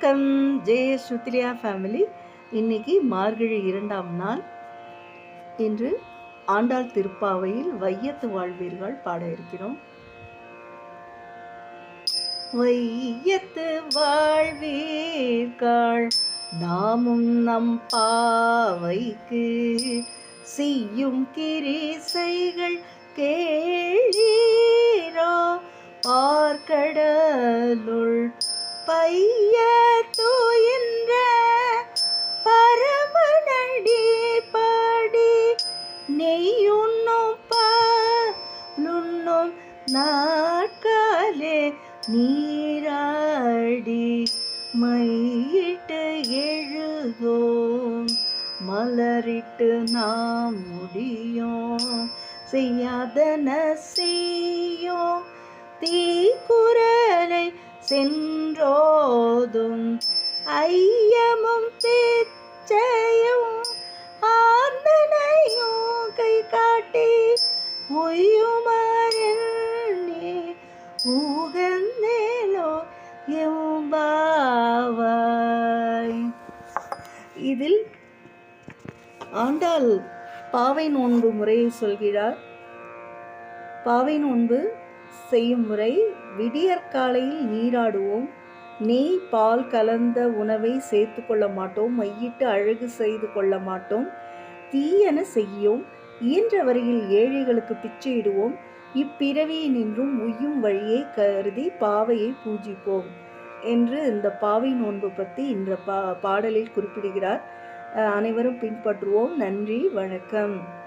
வணக்கம். ஜெய ஸ்ருத்ரியா ஃபேமிலி இன்னைக்கு மார்கழி இரண்டாம் நாள். இன்று ஆண்டாள் திருப்பாவையில் வையத்து வாழ்வீர்கள் பாட இருக்கிறோம். வையத்து வாழ்வீர்கள் நாமும் நம் பாவைக்கு செய்யும் கிரிசைகள் கேளீரோ. நாட்காலே நீராடி மையிட்டு எழுதோம் மலரிட்டு நாம் முடியும். செய்யாதன செய்யும் தீக்குரலை சென்றோதும். ஐயமும் பிச்சையும் ஆர்ந்தனையும் கை காட்டி உயுமரே எம்பாவாய் இதில் ஆண்டாள் பாவை நோன்பு முறையை சொல்கிறார். பாவை நோன்பு செய்யும் முறை விடியற்காலையில் நீராடுவோம். நெய் பால் கலந்த உணவை சேர்த்து கொள்ள மாட்டோம். மையிட்டு அழகு செய்து கொள்ள மாட்டோம். தீயன செய்யும். இயன்ற வரையில் ஏழைகளுக்கு பிச்சையிடுவோம் இப்பிறவியினின்றும் உய்யும் வழியை கருதி பாவையை பூஜிப்போம் என்று இந்த பாவை நோன்பு பற்றி இந்த பா பாடலில் குறிப்பிடுகிறார். அனைவரும் பின்பற்றுவோம். நன்றி வணக்கம்.